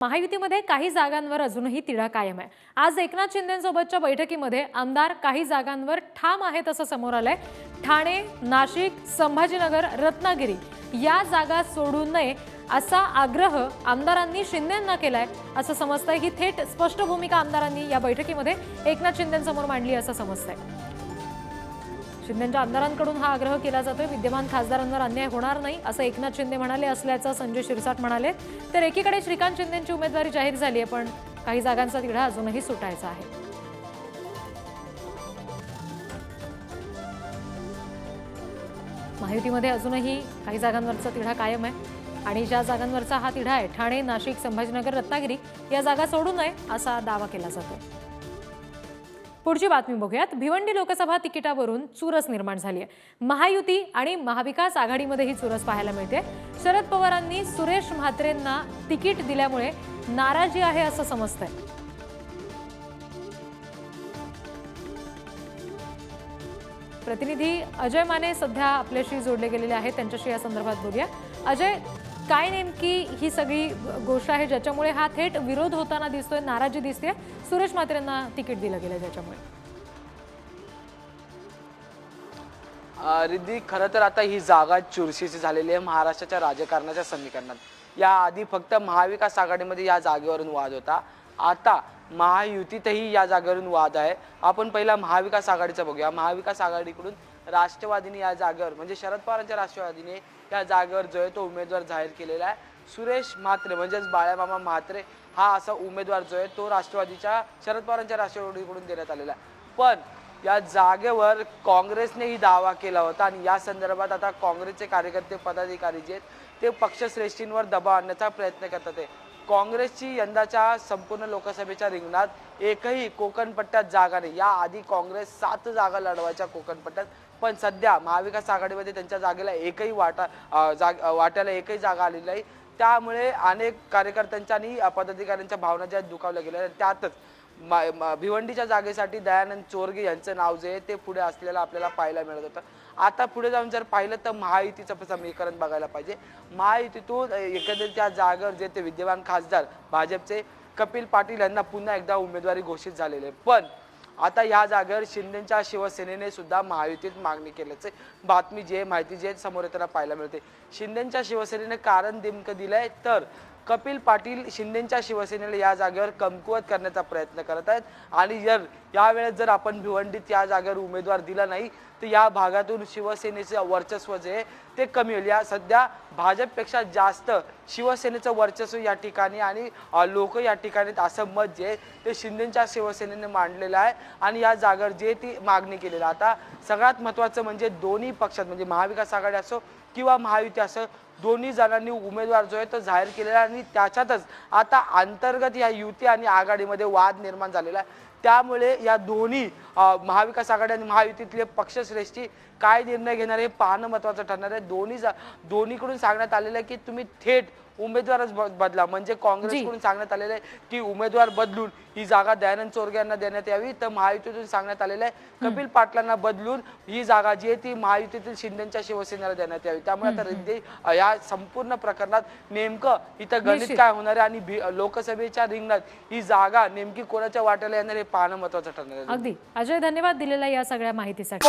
महायुतीमध्ये काही जागांवर अजूनही तिढा कायम आहे. आज एकनाथ शिंदेसोबतच्या बैठकीमध्ये आमदार काही जागांवर ठाम आहेत असं समोर आलंय. ठाणे नाशिक संभाजीनगर रत्नागिरी या जागा सोडू नये असा आग्रह आमदारांनी शिंदेंना केलाय असं समजतंय. ही थेट स्पष्ट भूमिका आमदारांनी या बैठकीमध्ये एकनाथ शिंदेसमोर मांडली असं समजतंय. शिंदेच्या आमदारांकडून हा आग्रह केला जातोय. विद्यमान खासदारांवर अन्याय होणार नाही असं एकनाथ शिंदे म्हणाले असल्याचं संजय शिरसाट म्हणाले. तर एकीकडे श्रीकांत शिंदेची उमेदवारी जाहीर झाली आहे पण काही जागांचा तिढा अजूनही सुटायचा आहे. महायुतीमध्ये अजूनही काही जागांवरचा तिढा कायम आहे आणि ज्या जागांवरचा हा तिढा आहे ठाणे नाशिक संभाजीनगर रत्नागिरी या जागा सोडू नये असा दावा केला जातो पुढची बातमी बघूयात. भिवंडी लोकसभा तिकिटावरून चुरस निर्माण झाली आहे महायुती आणि महाविकास आघाडीमध्ये ही चुरस पाहायला मिळते. शरद पवारांनी सुरेश म्हात्रेंना तिकीट दिल्यामुळे नाराजी आहे असं समजतंय. प्रतिनिधी अजय माने सध्या आपल्याशी जोडले गेलेले आहेत. त्यांच्याशी या संदर्भात बोलूया. अजय काय नेमकी ही सगळी गोष्ट आहे ज्याच्यामुळे हा थेट विरोध होताना दिसतोय नाराजी दिसते सुरेश मात्रेंना तिकीट दिलं गेलं ज्याच्यामुळे. रिद्धी खरं तर आता ही जागा चुरशीची झालेली आहे महाराष्ट्राच्या राजकारणाच्या समीकरणात. याआधी फक्त महाविकास आघाडीमध्ये या जागेवरून वाद होता. आता महायुतीतही या जागेवरून वाद आहे. आपण पहिला महाविकास आघाडीचा बघूया. महाविकास आघाडीकडून राष्ट्रवादीने या जागेवर म्हणजे शरद पवारांच्या राष्ट्रवादीने या जागेवर जो आहे तो उमेदवार जाहीर केलेला आहे. सुरेश म्हात्रे म्हणजेच बाळ्यामामा म्हात्रे हा असा उमेदवार जो आहे तो राष्ट्रवादीच्या शरद पवारांच्या राष्ट्रवादीकडून देण्यात आलेला आहे. पण या जागेवर काँग्रेसनेही दावा केला होता आणि या संदर्भात आता काँग्रेसचे कार्यकर्ते पदाधिकारी जे आहेत ते पक्षश्रेष्ठींवर दबाव आणण्याचा प्रयत्न करतात आहे. काँग्रेसची यंदाच्या संपूर्ण लोकसभेच्या रिंगणात एकही कोकणपट्ट्यात जागा नाही याआधी काँग्रेस सात जागा लढवायच्या कोकणपट्ट्यात पण सध्या महाविकास आघाडीमध्ये त्यांच्या जागेला एकही वाटा जाग वाट्याला एकही जागा आलेली नाही त्यामुळे अनेक कार्यकर्त्यांच्या आणि पदाधिकाऱ्यांच्या भावना ज्या दुखावल्या गेल्या आहेत. त्यातच भिवंडीच्या जागेसाठी दयानंद चोरगे यांचं नाव जे आहे ते पुढे असलेलं आपल्याला पाहायला मिळत होतं आता पुढे जाऊन जर पाहिलं तर महायुतीचं समीकरण बघायला पाहिजे महायुतीतून एकंदरीत त्या जागेवर जे ते विद्यमान खासदार भाजपचे कपिल पाटील यांना पुन्हा एकदा उमेदवारी घोषित झालेले आहे. पण आता या जागेवर शिंदेच्या शिवसेनेने सुद्धा महायुतीत मागणी केल्याचे बातमी जे आहे माहिती जे आहे समोर येताना पाहायला मिळते शिंदेच्या शिवसेनेने कारण नेमकं दिलंय तर कपिल पाटील शिंदेच्या शिवसेनेला या जागेवर कमकुवत करण्याचा प्रयत्न करत आहेत. आणि जर यावेळेस जर आपण भिवंडीत या जागेवर उमेदवार दिला नाही तर या भागातून शिवसेनेचे वर्चस्व जे आहे ते कमी होईल. या सध्या भाजपपेक्षा जास्त शिवसेनेचं वर्चस्व या ठिकाणी आणि लोक या ठिकाणी असं मत जे आहे ते शिंदेच्या शिवसेनेने मांडलेलं आहे आणि या जागेवर जे ती मागणी केलेली आहे. आता सगळ्यात महत्त्वाचं म्हणजे दोन्ही पक्षात म्हणजे महाविकास आघाडी असो किंवा महायुती असो दोन्ही जणांनी उमेदवार जो आहे तो जाहीर केलेला आहे आणि त्याच्यातच आता अंतर्गत या युती आणि आघाडीमध्ये वाद निर्माण झालेला आहे त्यामुळे या दोन्ही महाविकास आघाडी आणि महायुतीतले पक्षश्रेष्ठी काय निर्णय घेणार हे पाहणं महत्त्वाचं ठरणार आहे. दोन्ही जा- दोन्हीकडून सांगण्यात आलेलं आहे की तुम्ही थेट उमेदवारच ब- बदला. म्हणजे काँग्रेसकडून सांगण्यात आलेलं आहे की उमेदवार बदलून ही जागा दयानंद चोरगे यांना देण्यात यावी. तर महायुतीतून सांगण्यात आलेलं आहे कपिल पाटलांना बदलून ही जागा जी आहे ती महायुतीतील शिंदेच्या शिवसेनेला देण्यात यावी. त्यामुळे आता रिद्धी अ, या संपूर्ण प्रकरणात नेमकं इथं गणित निश्चित. काय होणार आहे आणि भि- लोकसभेच्या रिंगणात ही जागा नेमकी कोणाच्या वाट्याला येणार हे पाहणं महत्वाचं ठरणार आहे. अगदी. अजय धन्यवाद दिलेल्या या सगळ्या माहितीसाठी.